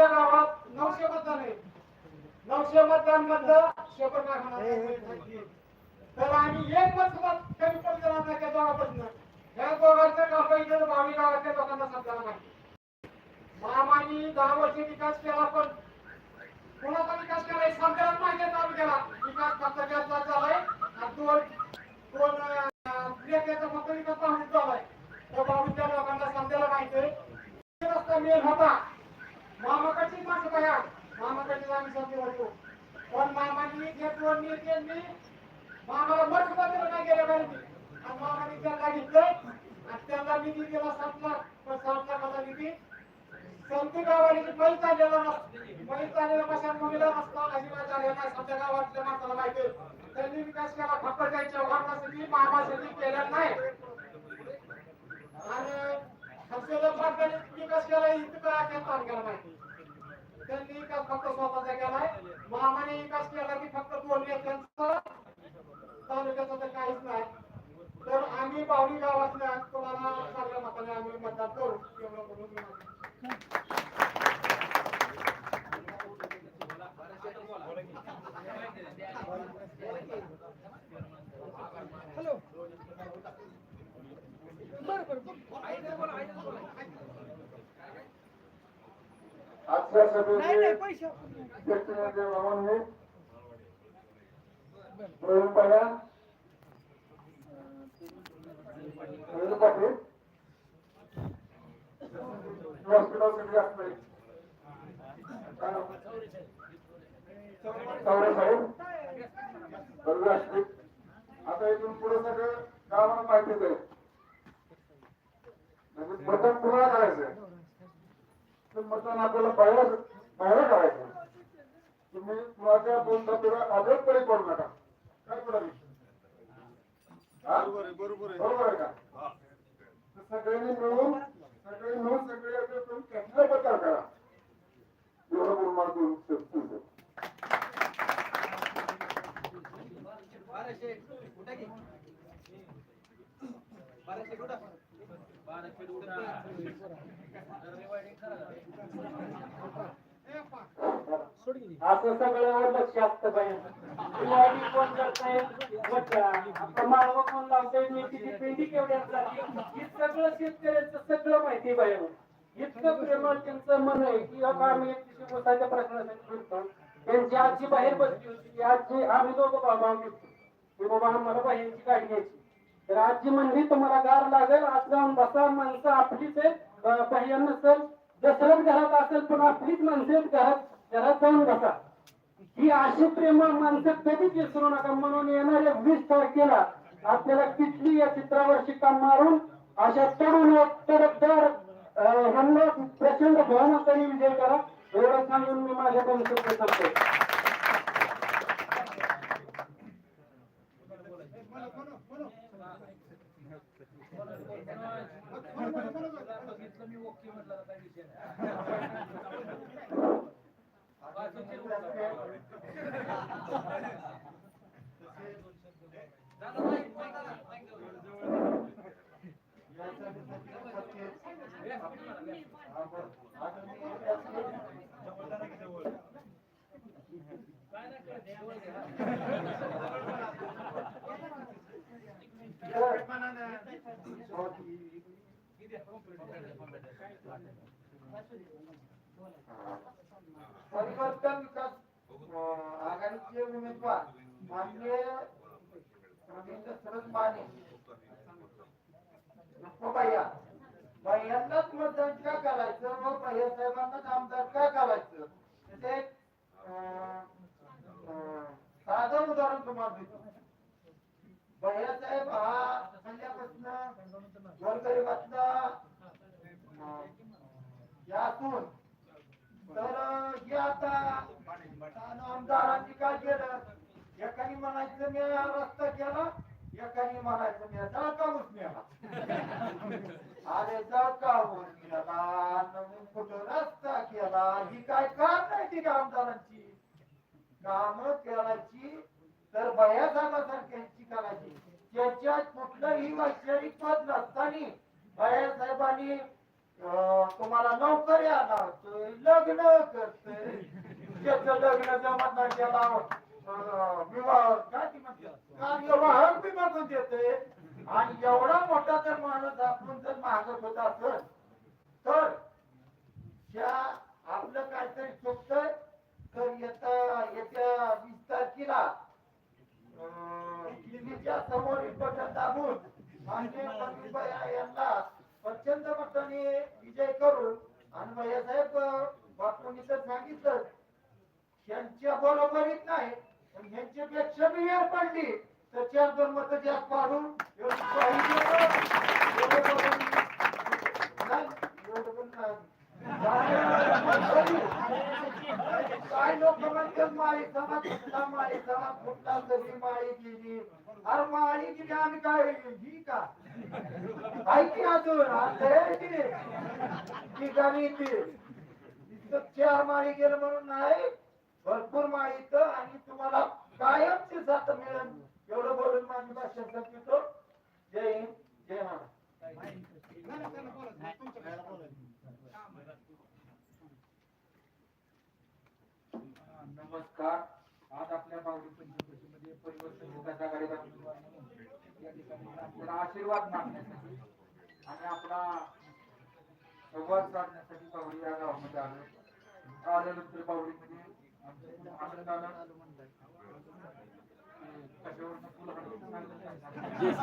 आमच्या गावात नऊशे मतदान आहे. नऊशे मतदान मधलं कारखाना तर आम्ही एक सुद्धा कमी पडू देणार नाही त्या दोघांपासून ह्या दोघांचं गाव इथं बावी गावातल्या लोकांना समजायला नाही मामानी दहा वर्ष विकास केला पण कोणाचा विकास केला हे समजायला माहिती आहे तालुक्याला. विकास फक्त त्याचा झालाय आणि दोन दोन प्रियतेचा फक्त विकास पाहून झालाय. त्या बावीच्या लोकांना समजायला माहिती रस्ता मेल होता. मामाकडची माणसं बघा मामाकडची आम्ही संधी होतो पण मामानी जे दोन नेत्यांनी मामाला मत सुद्धा नाही गेल्या वेळी आणि मामाने त्यांना घेतलंय आणि त्यांना निधी दिला सात लाख. पण सात लाखाचा निधी संती गावाने बैल चाललेला नसतो बैल चाललेला कशा मुलीला नसतो अजिबात झालेला नाही सध्या गावातल्या माणसाला माहिती आहे. त्यांनी विकास केला फक्त त्यांच्या वाटण्यासाठी मामासाठी केलेला नाही. आणि हर्षवर्धन पाटलांनी विकास केला इथं काय अख्या माहिती त्यांनी विकास फक्त स्वतःचा केलाय. मामाने विकास केला की फक्त दोन नेत्यांचा तालुक्याचा तर काहीच नाही. तर आम्ही बावली गावातल्या तुम्हाला चांगल्या मताने आम्ही मतदान करू. एवढं करून मी सभेचे पाटील आता इथून पुढे सगळं गावाला माहितीच आहे म्हणजे बटन पुन्हा करायचं मतदान आपल्याला बाहेर बाहेर करायचं तुम्ही माझ्या शब्दाला आदरपणे करू नका. काय पडा बरोबर आहे बरोबर आहे. बरोबर आहे का तर सगळ्यांनी मिळून सगळे मिळून सगळे असं करून त्यातला प्रचार करा एवढं बोलून मला दोन शब्द सुचले. असं जास्त लक्ष कोण करताय? वटा आता माळव कोण लावताय? मेथीची पेंडी केवढ्यात जाते हे सगळं शेतकऱ्यांचं सगळं माहिती बाहेर. इतकं प्रेमळ त्यांचं मन आहे की बाबा आम्ही एक प्रश्नासाठी बोलतो त्यांची आजी बाहेर बसली होती. ती आजी आम्ही दोघं बाबा घेतो की बाबा आम्हाला बाहेरची गाडी घ्यायची. तर आजी म्हणली तुम्हाला गार लागेल. आज जाऊन बसा. माणसं आपलीच आहे अं, बाह्य नसेल दसऱ्यात घरात असेल पण आपलीच माणसं आहेत. घरात घरात जाऊन बसा. ही अशी प्रेम माणसं कधीच विसरू नका म्हणून येणाऱ्या वीस तारखेला आपल्याला किटली या चित्रावर शिक्का मारून अशा तरुण तडकदार प्रचंड ह्यांना प्रचंड बहुमताने विजय करा. एवढं सांगून मी माझ्या दोन शब्द सांगतो परिवर्तन आघाडीचे उमेदवार माननीय रवींद्र सरस माने. भैया भैयांनाच मतदान का करायचं? व भैया साहेबांनाच आमदार का करायचं? ते साधं उदाहरण तुम्हाला देतो. भैया साहेब हा हल्ल्यापासून गोरगरिबातला अं, यातून तर हे आता आमदारांनी काय केलं एकाने म्हणायचं मी हा रस्ता केला एकाने म्हणायचं मी जळकावून नेला अरे जळकावून नेला नवीन कुठं रस्ता केला ही काय काम नाही ती का आमदारांची काम करायची तर बयासाहेबांसारख्यांची करायची त्याच्यात कुठलंही वैचारिक पद नसताना बयासाहेबांनी अं, तुम्हाला नोकरी आणतोय लग्न करतोय त्याचं लग्न जमत नाही त्याला विवाह काय ती म्हणतात? कार्यवाहक बी मागून देतोय आणि एवढा मोठा जर माणूस आपण जर महागत होत असत तर त्या आपलं काहीतरी चुकतंय तर येत्या येत्या वीस तारखेला दिल्लीच्या समोरील बटन दाबून आणि यांना प्रचंड पक्षाने विजय करून आणि भैयासाहेब बापूंनी तर सांगितलं यांच्या बरोबरीत नाही पण ह्यांच्यापेक्षा बी वेळ पडली तर चार दोन मत जास्त वाढून पाहिजे एवढं पण काय लोक म्हणतात माळी समाज फुटला माळी समाज फुटला तरी माळी गेली अरे माळी गेली आम्ही काय ही का आहे की अजून आता ठिकाणी ती इथं चार माळी गेलं म्हणून नाही भरपूर माळी इथं आणि आमच्या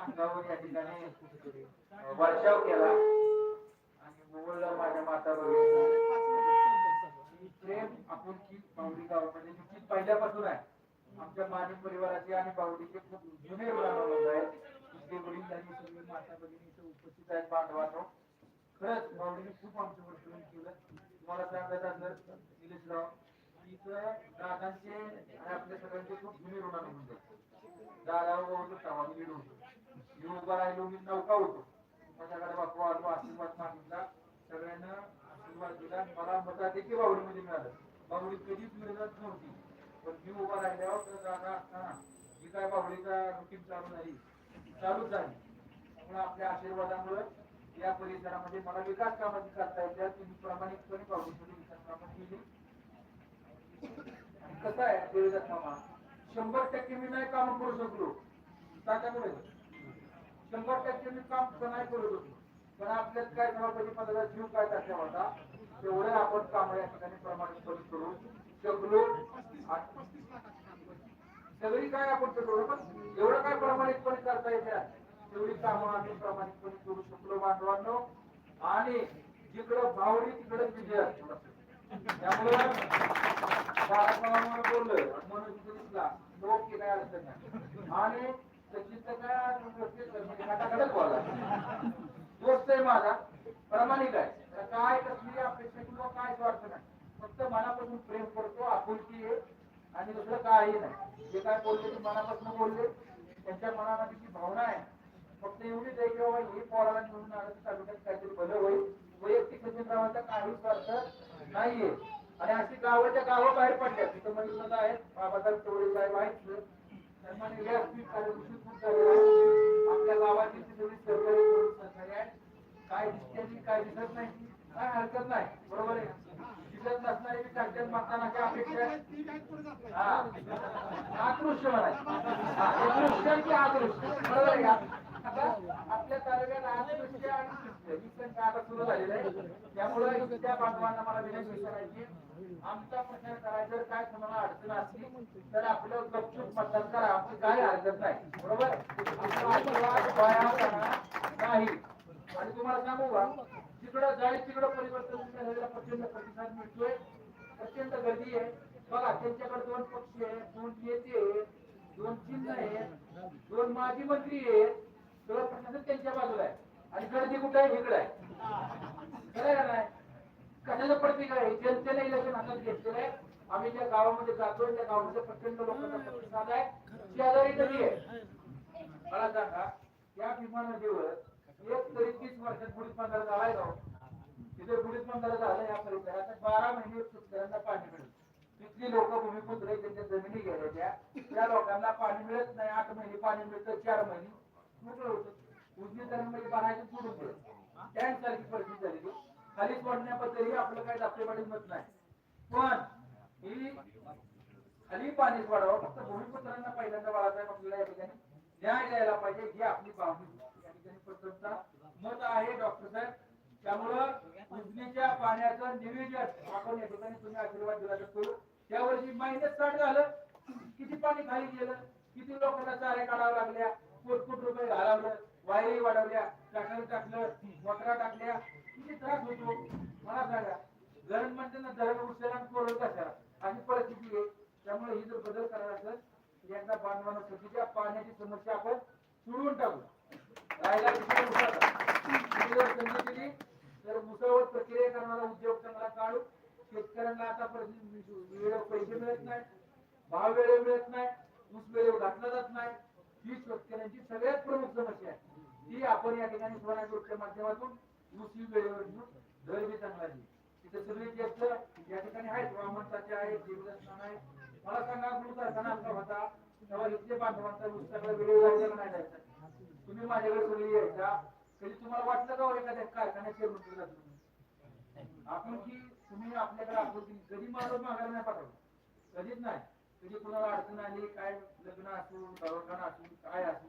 अंगावर या ठिकाणी वर्षाव केला. आणि मोवळला माझ्या माता ही प्रेम आपुलकी बावडी गावामध्ये निश्चित पहिल्यापासून आहे. आमच्या मानवी परिवाराचे आणि पावडीचे खूप जुने रुणानुबंध आहेत. तुमचे वडील आणि सगळे माता भगिनी इथे उपस्थित आहेत बांधवांनो. खरंच बावडीने खूप आमच्यावर प्रेम केलं. तुम्हाला सांगायचं असं निलेशराव तिथं दादांचे आणि आपल्या सगळ्यांचे खूप जुने होऊन आहेत दादा होतो तेव्हा मी होतो. मी उभा राहिलो मी नौका होतो. माझ्याकडे बापू आलो आशीर्वाद मागितला. सगळ्यांना आशीर्वाद दिला. मला मताधिक्य बावडीमध्ये मिळालं. बावडी कधीच मिळत नव्हती. पण मी उभा राहिल्यावर तर जागा असताना जी काय बावडीचा रुटीन चालू झाली चालूच झाली. त्यामुळे आपल्या आशीर्वादामुळे या परिसरामध्ये मला विकास कामाची करता येत्या तुम्ही प्रामाणिकपणे बावडीमध्ये विकास कामं केली. कसं आहे? देवदत्त क्षमा शंभर टक्के मी नाही काम करू शकलो. त्याच्यामुळे शंभर टक्के मी काम तर नाही करू शकलो. पण आपल्यात काय सभापती पदाचा जीव काय टाकला होता? तेवढे आपण काम या ठिकाणी प्रमाणितपणे करू शकलो. सगळी काय आपण करू पण एवढं काय प्रमाणितपणे करता येत्या तेवढी कामं आम्ही प्रामाणिकपणे करू शकलो बांधवांनो. आणि जिकडं भावडी तिकडं विजय. असतो त्यामुळं बाळासाहेबांना म्हणून दिसला लोक की काय अडचण नाही. आणि दोस्त आहे माझा प्रामाणिक आहे. काय कसली अपेक्षा किंवा काय स्वार्थ नाही. फक्त मनापासून प्रेम करतो आपुलकी आहे. आणि दुसरं काही नाही. जे काय बोलले ते मनापासून बोलले. त्यांच्या मनामध्ये जी भावना आहे फक्त एवढीच आहे की बाबा हे पोराला निवडून आलं तर तालुक्यात काहीतरी भलं होईल. वैयक्तिक म्हणजे सचिनरावांचा काहीच अर्थ नाहीये. आणि अशी गावाच्या गावं बाहेर पडल्या. तिथं म्हणजे आहेत. बाबासाहेब चौरे साहेब आहेत. सन्मान्य व्यासपीठ कार्यदर्शी खूप झालेलं आहे. आपल्या गावाची ती सगळी सहकारी सहकारी आहे काय दिसते काय दिसत नाही. काय हरकत नाही. बरोबर आहे. दिसत नसणारी बी कागदात काय अपेक्षा आहे? हा. आकृष्य दृश्य की आदृश्य बरोबर आहे का? आपल्या तालुक्यात आदृश्य आणि दृश्य आता सुरू झालेलं आहे त्यामुळे त्या बांधवांना मला विनंती विचारायची आमचा प्रचार करायचा जर काय तुम्हाला अडचण असली तर आपलं गपचूप मतदान करा. आपण काय हरकत नाही. बरोबर? नाही. आणि तुम्हाला सांगू का तिकडं जाईल तिकडं परिवर्तन प्रचंड प्रतिसाद मिळतोय. प्रचंड गर्दी आहे. बघा त्यांच्याकडे दोन पक्ष आहे दोन नेते आहे दोन चिन्ह आहेत दोन माजी मंत्री आहेत. सगळं प्रशासन त्यांच्या बाजूला आहे. आणि गर्दी कुठे आहे? इकडे आहे. खरं आहे का नाही? कशाचं प्रतीक आहे जनतेने इलेक्शन हातात घेतलेलं आहे. आम्ही ज्या गावामध्ये जातोय त्या गावामध्ये प्रचंड लोकांचा प्रतिसाद आहे. शेजारी नदी आहे? मला सांगा या भीमा नदीवर एक तरी तीस वर्षात बुडीत बंधारा झालाय गाव हो? तिथे बुडीत बंधारा झाला या परिसरात. बारा महिने शेतकऱ्यांना पाणी मिळेल तिथली लोक भूमिपुत्र त्यांच्या जमिनी गेल्या त्या लोकांना पाणी मिळत नाही. आठ महिने पाणी मिळतं चार महिने. मोकळं होतं. उजनी धरणमध्ये बाहेर टँक सारखी परिस्थिती खाली आपलं काही दाखलेपाडी मत नाही. पण ही खाली पाणी वाढावं फक्त भूमिपुत्रांना पहिल्यांदा बाळासाहेब आपल्याला या ठिकाणी न्याय द्यायला पाहिजे ही आपली मागणी या ठिकाणी मत आहे डॉक्टर साहेब. त्यामुळं उजनीच्या पाण्याचं निवेदन आपण या ठिकाणी तुम्ही आशीर्वाद दिला शकतो. त्या वर्षी मायनस स्टार्ट झालं. किती पाणी खाली गेलं? किती लोकांना चारे काढावं लागल्या? कोट कोट रुपये घालावलं वायरी वाढवल्या टाकलं टाकलं मोटरा टाकल्या किती त्रास होतो मला सांगा. धरण म्हणते ना धरण उशिरा कोरड कशा अशी परिस्थिती आहे. त्यामुळे ही जर बदल करायला असेल यांना बांधवांना पाण्याची समस्या आपण सोडवून टाकू. राहिला विषय जर संधी दिली तर मुसावर प्रक्रिया करणारा उद्योग चांगला काढू. शेतकऱ्यांना आता पैसे मिळत नाही भाव वेळेवर मिळत नाही ऊस वेळेवर घातला जात नाही. ही शेतकऱ्यांची सगळ्यात प्रमुख समस्या आहे. ती आपण या ठिकाणी सोना ग्रुपच्या माध्यमातून ऊस वेळेवर घेऊन दर बी चांगला देऊ तिथे सगळी ज्येष्ठ या ठिकाणी आहेत. हवामानताचे आहेत जीवदर्शन आहे. मला सांगा गुरु सण आमचा होता. तेव्हा इथले बांधवांचा ऊस वेळेवर लागलेला नाही जायचा तुम्ही माझ्याकडे सगळी यायचा. कधी तुम्हाला वाटलं का हो एखाद्या कारखान्यात शेअर तुम्ही? आपण की तुम्ही आपल्याकडे आपण कधी माझं मागायला नाही पाठवलं? कधीच नाही. कधी कुणाला अडचण आली काय लग्न असू दवाखाना असू काय असू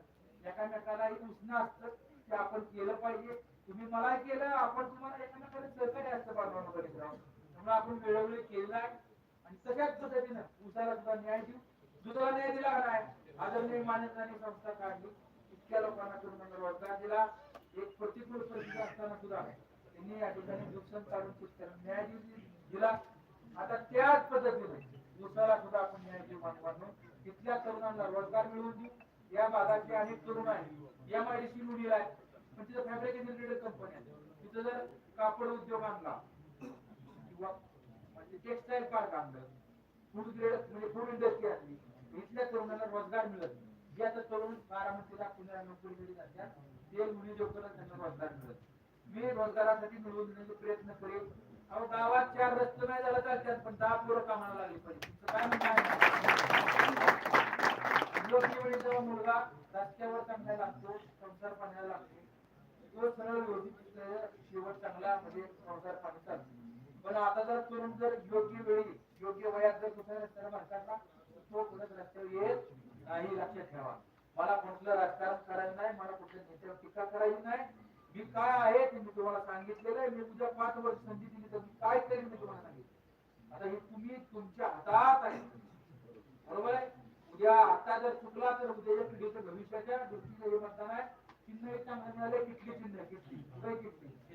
एकामेकाला एक उष्ण असतं ते आपण केलं पाहिजे. तुम्ही मला केलं आपण तुम्हाला एकामेकाला सहकार्य असतं बांधवांना वगैरे म्हणून आपण वेळोवेळी केलं आहे. आणि तशाच पद्धतीनं उसाला सुद्धा न्याय देऊ. दुसरा न्याय दिला नाही? आदरणीय मान्यताने संस्था काढली. इतक्या लोकांना तरुणांना रोजगार दिला. एक प्रतिकूल परिस्थिती असताना सुद्धा त्यांनी या ठिकाणी नुकसान काढून शेतकऱ्यांना न्याय दिला. आता त्याच पद्धतीने दुसऱ्याला सुद्धा आपण न्याय देऊ माध्यमातून तिथल्या तरुणांना रोजगार मिळवून देऊ. या भागाचे अनेक तरुण आहेत. एम आय डी सी मुलीला आहे पण तिथं फॅब्रिकेशन रिलेटेड कंपनी आहे तिथं जर कापड उद्योग आणला किंवा म्हणजे टेक्सटाईल पार्क आणलं फूड ग्रेड म्हणजे फूड इंडस्ट्री आणली इथल्या तरुणांना रोजगार मिळत नाही. जे आता तरुण बारामतीला पुण्याला नोकरी मिळत असतात ते मुली लोकांना त्यांना रोजगार मिळत मी रोजगारासाठी मिळवून देण्याचे प्रयत्न करेल. अहो गावात चार रस्ते नाही झालं चालतात पण दहा पोरं कामाला लागली पाहिजे. काय म्हणणं आहे? योग्य वेळी जेव्हा मुलगा रस्त्यावर चांगला लागतो संसार पाण्याला लागतो. तो सरळ व्यवस्थित शेवट चांगला म्हणजे संसार पाणी चालतो. पण आता जर तरुण जर योग्य वेळी योग्य वयात जर कुठे रस्त्याला भरकटला तर तो परत रस्त्यावर येत नाही लक्षात ठेवा. मला कुठलं राजकारण करायचं नाही मला कुठल्या नेत्यावर टीका करायची नाही मी काय आहे ते मी तुम्हाला सांगितलेलं आहे. मी उद्या पाच वर्ष संधी दिली तर मी काय करेन मी तुम्हाला सांगितलं. आता हे तुम्ही तुमच्या हातात आहे. बरोबर आहे? उद्या आता जर चुकला तर उद्याच्या पिढीचं भविष्याच्या दृष्टीने हे मतदान आहे. चिन्ह एक चांगलं मिळाले किटली चिन्ह किती काय किती किटली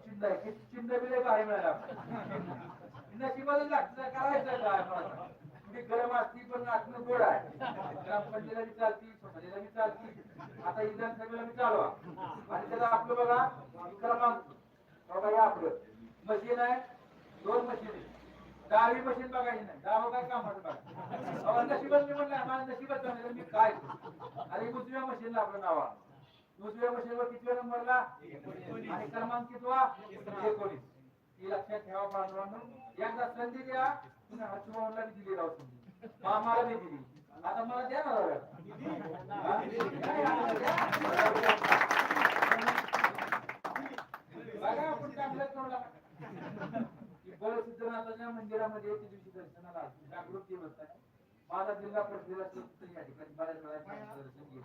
चिन्ह आहे? किटली चिन्ह बी लय भारी मिळालं नशिबाला लागतं करायचं काय मला गरम असती पण आतनं गोड आहे. ग्रामपंचायतीला बी चालती समाजाला बी चालती. आता विधानसभेला बी चालवा. आणि त्याला आपलं बघा क्रमांक बघा हे आपलं. मशीन आहे. दोन मशीन आहे दहावी मशीन बघायची नाही. दहावं काय कामाचं बघा. अहो, नशिबात मी म्हणलं माझ्या नशिबात चांगलं मी काय? आणि उजव्या मशीनला आपलं नाव दुसऱ्या मशीनवर कितव्या नंबरला? आणि क्रमांक कितवा? एकोणीस. ही लक्षात ठेवा बांधवांनो. एकदा संधी द्या. तुम्ही दिली राहू मामाला दिली. आता मला द्या ना बघा आपण करू मंदिरामध्ये त्या दिवशी दर्शनाला जागृत दिवस आहे माझा जिल्हा परिषदेला या ठिकाणी बऱ्याच वेळा दर्शन घेतलं.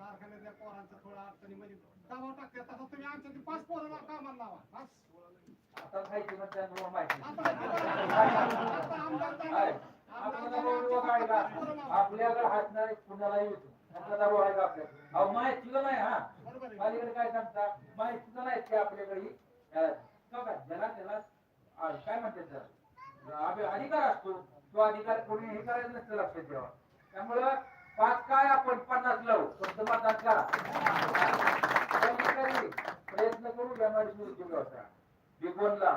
आम्हाला एक अडचण आहे फक्त. या कारखान्यातल्या पोरांचं थोडं अडचणीमध्ये दबाव टाकतात तसं तुम्ही आमच्या ते पाच पोरांना कामाला लावा बस. आता माहिती मग त्यांना माहिती आता आमदार. झाले. आमदार झाले. पाच पोरं लावा. आपल्याकडे हसणारे कुणाला येतो आपला दबाव आहे का आपल्याकडे अहो माहितीला नाही हा बरोबर आहे. अलीकडे काय सांगता माहितीचं नाही ते आपल्याकडे अं, का काय ज्याला त्याला अं, काय म्हणतात त्याला अभि- अधिकार असतो तो अधिकार कोणी हे करायचं नसतं लक्षात ठेवा त्यामुळं पाच काय आपण? पन्नास लावू. फक्त मतदान करा. प्रयत्न करू एमआयडीसी उद्योग व्यवसाय बिगोनला.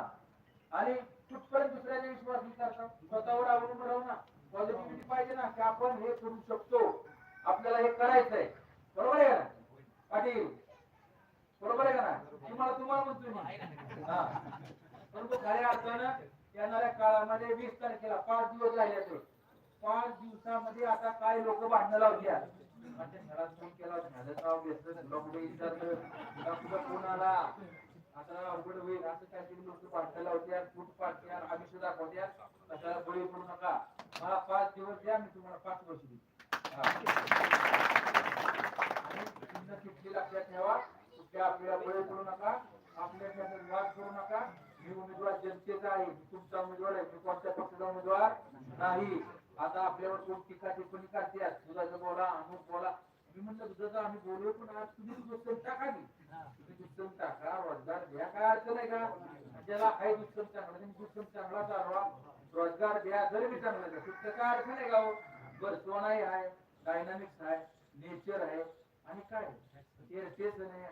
आणि कुठपर्यंत दुसऱ्याने विश्वास विचारता स्वतःवर अवलंबून राहू ना. पॉझिटिव्हिटी पाहिजे ना की आपण हे करू शकतो. आपल्याला हे करायचंय. बरोबर आहे का पाटील बरोबर आहे का ना तुम्हाला तुम्हाला म्हणतो मी हा. परंतु खऱ्या अर्थानं येणाऱ्या काळामध्ये वीस तारखेला पाच दिवस राहिले पाच दिवसामध्ये आता काय लोक भांडणं लावत्या माझ्या घरात फोन केला? झालं नाव घेतलं तुला कुठे विचारलं तुला कुठं फोन आला? आता अवघड होईल. असं काहीतरी लोक भांडणं लावत्या फूट पाडत्या आम्ही सुद्धा दाखवत्या कशाला बळी पडू नका? मला पाच दिवस द्या मी तुम्हाला पाच वर्ष देईन. आणि किती लक्षात ठेवा. कुठल्या आपल्याला बळी पडू नका. आपल्या वाद करू नका. मी उमेदवार जनतेचा आहे. तुमचा उमेदवार आहे. मी कोणत्या पक्षाचा उमेदवार? नाही. आता आपल्यावर कोण टीका टिप्पणी करते? दुधाचं बोला अमुक बोला. मी म्हणलं दुधाचं आम्ही बोलू पण आज तुम्ही दुसरं टाका की. तुम्ही दुसरं टाका रोजगार द्या काय अडचण आहे का? ज्याला आहे दुसरं चांगलं तुम्ही दुसरं चांगला चालवा. रोजगार द्या जरी मी चांगलं द्या तुमचं काय अडचण आहे का हो? बरं सोनाई आहे डायनामिक्स आहे नेचर आहे आणि काय? तेच नाही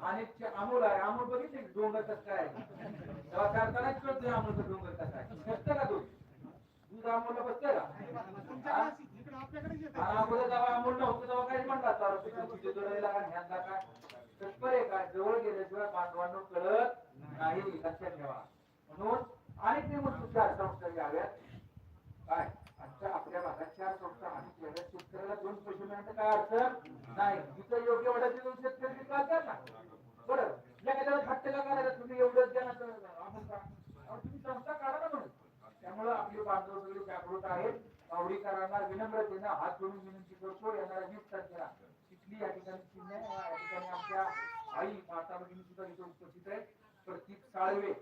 अनेकचे अमोल आहे. अमोल बघितले डोंगर कसं काय आहे? तेव्हा करतानाच कळतोय अमोलचं डोंगर कसं आहे? बसतं का दूध दूध अमोलला बसतं का आणि अगोदर जेव्हा तेव्हा काही म्हणतात चालू तुझे जोडायला का ह्यांना काय तत्पर आहे काय जवळ गेल्याशिवाय बांधवांना कळत नाही. लक्षात ठेवा. म्हणून अनेक नियम चार संस्था घ्याव्यात काय? आमच्या आपल्या भागात चार संस्था आणि शेतकऱ्याला दोन पैसे मिळण्याचं काय अडचण नाही. जिथं योग्य वाटायचे दोन शेतकरी विकास ना. बरं. एखाद्याला हट्टेला करायला तुम्ही एवढंच द्या ना तर आपण तुम्ही संस्था काढा ना म्हणून. त्यामुळं आपले बांधव वगैरे जागृत आहेत. मावळीकरांना विनम्रतेनं हात जोडून विनंती करतो. येणाऱ्या वीस तारखेला तिथली या ठिकाणी चिन्ह या ठिकाणी आमच्या आई माता भगिनी सुद्धा इथे उपस्थित आहेत. प्रतीक साळवे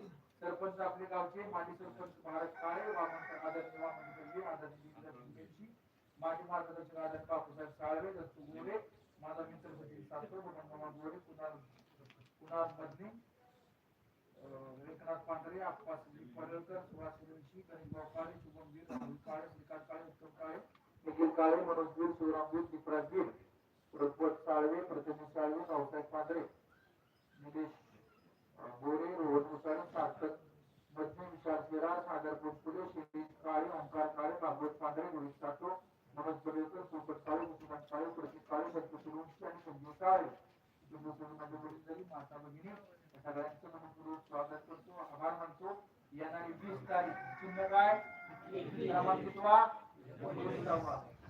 सरपंच आपले गावचे माजी सरपंच भारत काळे वामन आदरणीय वामन कर्वे आदरणीय माजी मार्गदर्शक आदर बापूसाहेब साळवे दत्तू गोरे माझा मित्र सचिन सातव मामा गोरे कुणाल कुणाल मधने. पांढरे पडळकर सुभाष काळे शुभम वीर राहुल काळे श्रीकांत काळे उत्तम काळे निखिल काळे मनोज वीर शिवराम वीर दीपराज वीर साळवे प्रथमेश साळवे रावसाहेब पांढरे निलेश गोरे रोहन मुसाळे सार्थक मधने विशाल सागर पोटपुले शिरीष काळे ओंकार काळे भागवत पांढरे रोहित साठो मनोज पडळकर पोपट काळे मुसलमान काळे प्रतीक क्रमांक कितवा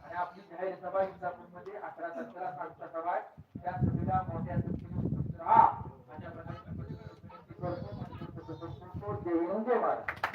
आणि आपली जाहीर सभा इंदापूरमध्ये अकरा सतरा सांगता सभा आहे. त्या सभेला मोठ्या संख्येने उपस्थित राहा. महाराज